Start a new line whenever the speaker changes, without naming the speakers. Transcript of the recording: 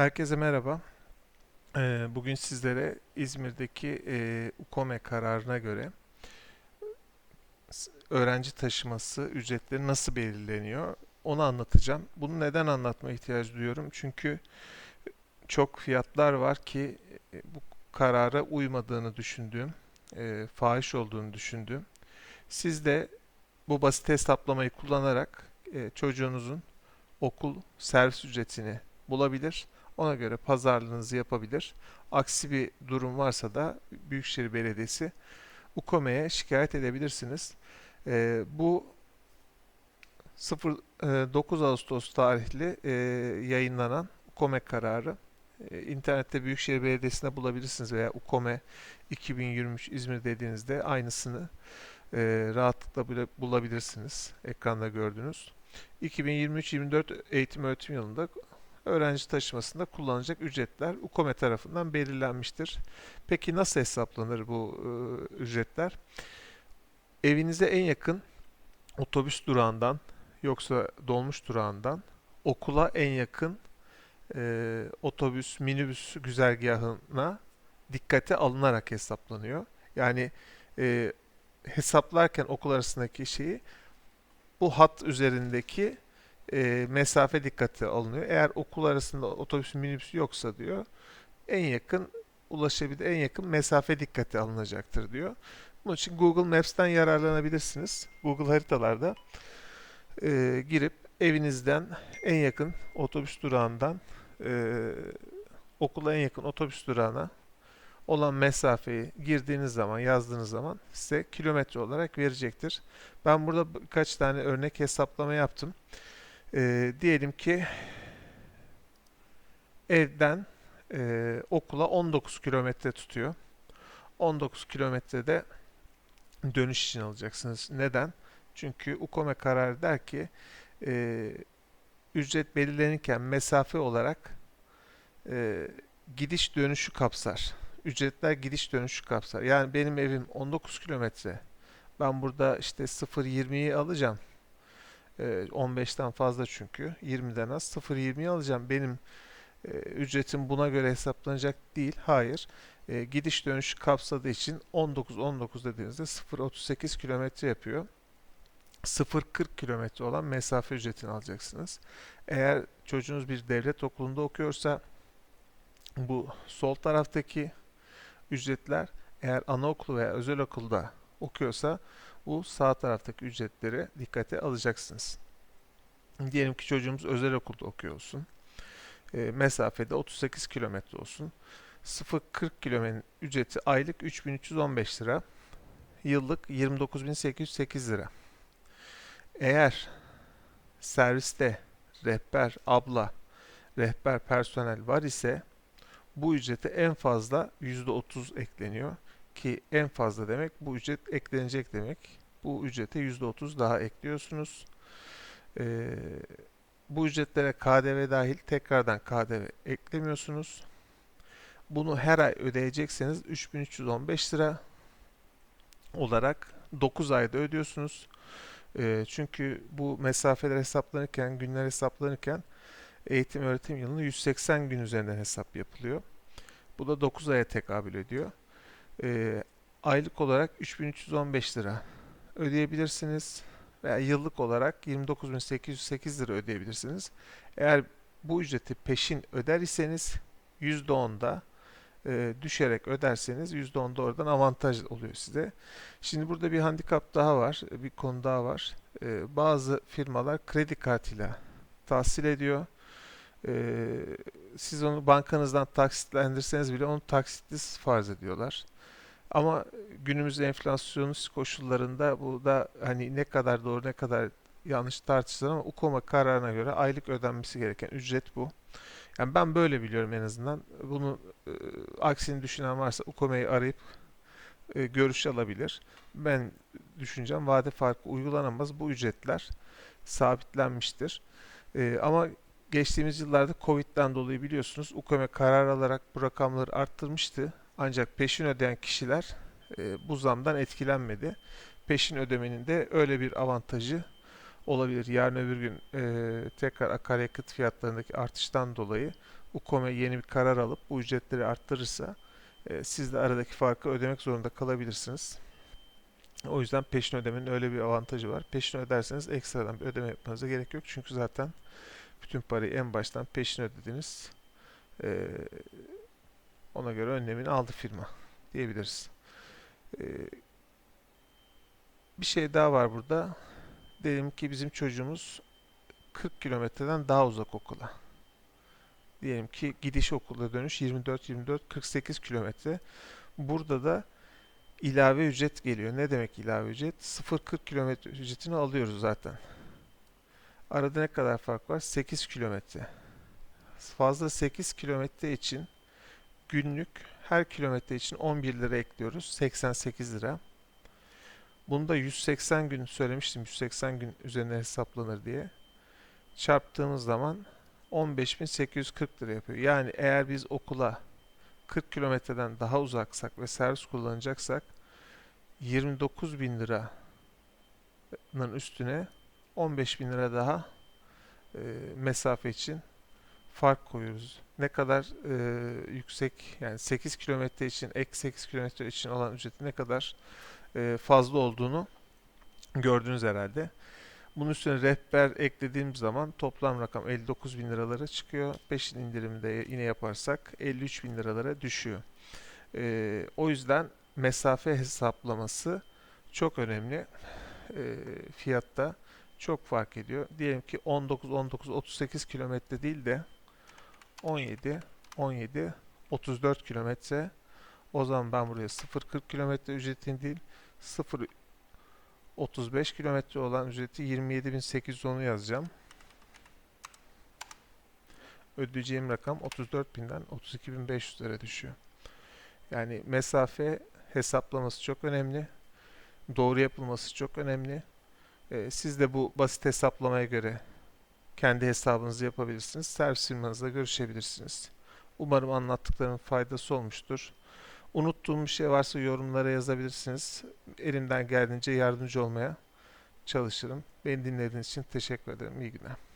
Herkese merhaba. Ee, Bugün sizlere İzmir'deki e, UKOME kararına göre öğrenci taşıması ücretleri nasıl belirleniyor onu anlatacağım. Bunu neden anlatma ihtiyacı duyuyorum? Çünkü çok fiyatlar var ki e, bu karara uymadığını düşündüğüm, e, fahiş olduğunu düşündüğüm. Siz de bu basit hesaplamayı kullanarak çocuğunuzun okul servis ücretini bulabilir. Ona göre pazarlığınızı yapabilir. Aksi bir durum varsa da Büyükşehir Belediyesi UKOME'ye şikayet edebilirsiniz. Ee, bu 0, e, 9 Ağustos tarihli e, yayınlanan UKOME kararı e, internette Büyükşehir Belediyesi'nde bulabilirsiniz veya UKOME 2023 İzmir dediğinizde aynısını e, rahatlıkla bulabilirsiniz. Ekranda gördüğünüz. 2023-24 eğitim öğretim yılında öğrenci taşımasında kullanılacak ücretler UKOME tarafından belirlenmiştir. Peki nasıl hesaplanır bu e, ücretler? Evinize en yakın otobüs durağından yoksa dolmuş durağından okula en yakın e, otobüs, minibüs güzergahına dikkate alınarak hesaplanıyor. Yani e, hesaplarken okul arasındaki şeyi bu hat üzerindeki e, mesafe dikkate alınıyor. Eğer okul arasında otobüs minibüs yoksa diyor en yakın ulaşabilir en yakın mesafe dikkate alınacaktır diyor. Bunun için Google Maps'ten yararlanabilirsiniz. Google haritalarda e, girip evinizden en yakın otobüs durağından e, okula en yakın otobüs durağına olan mesafeyi girdiğiniz zaman, yazdığınız zaman size kilometre olarak verecektir. Ben burada birkaç tane örnek hesaplama yaptım. Ee, diyelim ki evden e, okula 19 kilometre tutuyor. 19 kilometrede dönüş için alacaksınız. Neden? Çünkü UKOME kararı der ki e, ücret belirlenirken mesafe olarak e, gidiş dönüşü kapsar. Ücretler gidiş dönüşü kapsar. Yani benim evim 19 kilometre. Ben burada işte 0.20'yi alacağım. Ee, 15'ten fazla çünkü. 20'den az. 0.20'yi alacağım. Benim e, ücretim buna göre hesaplanacak değil. Hayır. E, gidiş dönüşü kapsadığı için 19-19 dediğinizde 0.38 kilometre yapıyor. 0.40 kilometre olan mesafe ücretini alacaksınız. Eğer çocuğunuz bir devlet okulunda okuyorsa bu sol taraftaki ücretler eğer anaokulu veya özel okulda okuyorsa bu sağ taraftaki ücretleri dikkate alacaksınız. Diyelim ki çocuğumuz özel okulda okuyor olsun. E, mesafede 38 kilometre olsun. 0-40 kilometrenin ücreti aylık 3315 lira. Yıllık 29.808 lira. Eğer serviste rehber abla, rehber personel var ise bu ücrete en fazla %30 ekleniyor ki en fazla demek bu ücret eklenecek demek. Bu ücrete %30 daha ekliyorsunuz. Ee, bu ücretlere KDV dahil tekrardan KDV eklemiyorsunuz. Bunu her ay ödeyecekseniz 3315 lira olarak 9 ayda ödüyorsunuz. Ee, çünkü bu mesafeler hesaplanırken, günler hesaplanırken eğitim öğretim yılını 180 gün üzerinden hesap yapılıyor. Bu da 9 aya tekabül ediyor. Ee, aylık olarak 3315 lira ödeyebilirsiniz veya yıllık olarak 29.808 lira ödeyebilirsiniz. Eğer bu ücreti peşin öder iseniz %10'da e, düşerek öderseniz %10'da oradan avantaj oluyor size. Şimdi burada bir handikap daha var, bir konu daha var. E, bazı firmalar kredi kartıyla tahsil ediyor. E, siz onu bankanızdan taksitlendirseniz bile onu taksitli farz ediyorlar. Ama günümüz enflasyonist koşullarında bu da hani ne kadar doğru ne kadar yanlış tartışılır ama UKOMA kararına göre aylık ödenmesi gereken ücret bu. Yani ben böyle biliyorum en azından. Bunu e, aksini düşünen varsa UKOME'yi arayıp e, görüş alabilir. Ben düşüneceğim vade farkı uygulanamaz. Bu ücretler sabitlenmiştir. E, ama geçtiğimiz yıllarda Covid'den dolayı biliyorsunuz UKOME karar alarak bu rakamları arttırmıştı. Ancak peşin ödeyen kişiler e, bu zamdan etkilenmedi. Peşin ödemenin de öyle bir avantajı olabilir. Yarın öbür gün e, tekrar akaryakıt fiyatlarındaki artıştan dolayı UKOME yeni bir karar alıp bu ücretleri arttırırsa e, siz de aradaki farkı ödemek zorunda kalabilirsiniz. O yüzden peşin ödemenin öyle bir avantajı var. Peşin öderseniz ekstradan bir ödeme yapmanıza gerek yok. Çünkü zaten bütün parayı en baştan peşin ödediniz. E, ona göre önlemini aldı firma diyebiliriz. E, bir şey daha var burada. Diyelim ki bizim çocuğumuz 40 kilometreden daha uzak okula. Diyelim ki gidiş okula dönüş 24-24 48 kilometre. Burada da ilave ücret geliyor. Ne demek ilave ücret? 0-40 kilometre ücretini alıyoruz zaten. Arada ne kadar fark var? 8 kilometre. Fazla 8 kilometre için günlük her kilometre için 11 lira ekliyoruz. 88 lira. Bunda 180 gün söylemiştim. 180 gün üzerine hesaplanır diye. Çarptığımız zaman 15.840 lira yapıyor. Yani eğer biz okula 40 kilometreden daha uzaksak ve servis kullanacaksak 29 bin liranın üstüne 15 bin lira daha e, mesafe için fark koyuyoruz. Ne kadar e, yüksek yani 8 kilometre için ek 8 kilometre için olan ücreti ne kadar e, fazla olduğunu gördünüz herhalde. Bunun üstüne rehber eklediğim zaman toplam rakam 59 bin liralara çıkıyor. 5 indirimde yine yaparsak 53 bin liralara düşüyor. E, o yüzden mesafe hesaplaması çok önemli. E, fiyatta çok fark ediyor. Diyelim ki 19, 19, 38 kilometre değil de 17, 17, 34 kilometre. O zaman ben buraya 0.40 kilometre ücretini değil 0 35 kilometre olan ücreti 27.810'u yazacağım. Ödeyeceğim rakam 34.000'den 32.500 lira düşüyor. Yani mesafe hesaplaması çok önemli. Doğru yapılması çok önemli. Ee, siz de bu basit hesaplamaya göre kendi hesabınızı yapabilirsiniz. Servis firmanızla görüşebilirsiniz. Umarım anlattıklarım faydası olmuştur. Unuttuğum bir şey varsa yorumlara yazabilirsiniz. Elimden geldiğince yardımcı olmaya çalışırım. Beni dinlediğiniz için teşekkür ederim. İyi günler.